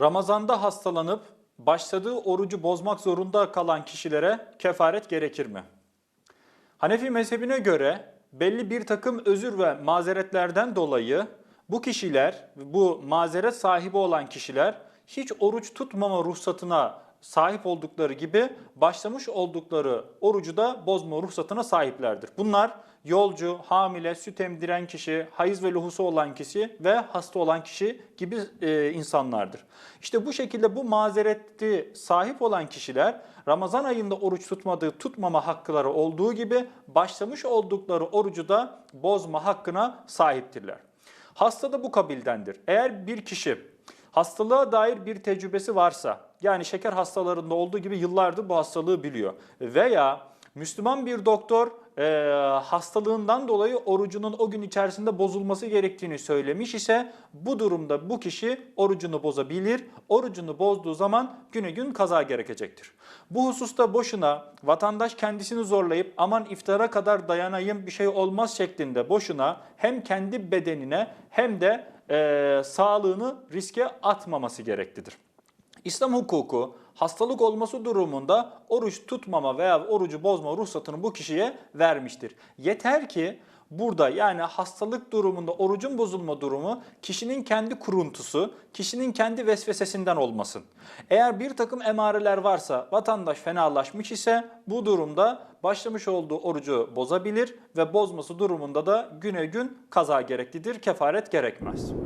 Ramazanda hastalanıp başladığı orucu bozmak zorunda kalan kişilere kefaret gerekir mi? Hanefi mezhebine göre belli bir takım özür ve mazeretlerden dolayı bu kişiler, bu mazeret sahibi olan kişiler hiç oruç tutmama ruhsatına sahip oldukları gibi başlamış oldukları orucu da bozma ruhsatına sahiplerdir. Bunlar yolcu, hamile, süt emdiren kişi, hayız ve lohusu olan kişi ve hasta olan kişi gibi e, insanlardır. İşte bu şekilde bu mazereti sahip olan kişiler Ramazan ayında oruç tutmadığı tutmama hakları olduğu gibi başlamış oldukları orucu da bozma hakkına sahiptirler. Hasta da bu kabildendir. Eğer bir kişi hastalığa dair bir tecrübesi varsa, yani şeker hastalarında olduğu gibi yıllardır bu hastalığı biliyor veya Müslüman bir doktor e, hastalığından dolayı orucunun o gün içerisinde bozulması gerektiğini söylemiş ise bu durumda bu kişi orucunu bozabilir. Orucunu bozduğu zaman güne gün kaza gerekecektir. Bu hususta boşuna vatandaş kendisini zorlayıp aman iftara kadar dayanayım bir şey olmaz şeklinde boşuna hem kendi bedenine hem de e, sağlığını riske atmaması gereklidir. İslam hukuku hastalık olması durumunda oruç tutmama veya orucu bozma ruhsatını bu kişiye vermiştir. Yeter ki burada yani hastalık durumunda orucun bozulma durumu kişinin kendi kuruntusu, kişinin kendi vesvesesinden olmasın. Eğer bir takım emareler varsa vatandaş fenalaşmış ise bu durumda başlamış olduğu orucu bozabilir ve bozması durumunda da güne gün kaza gereklidir, kefaret gerekmez.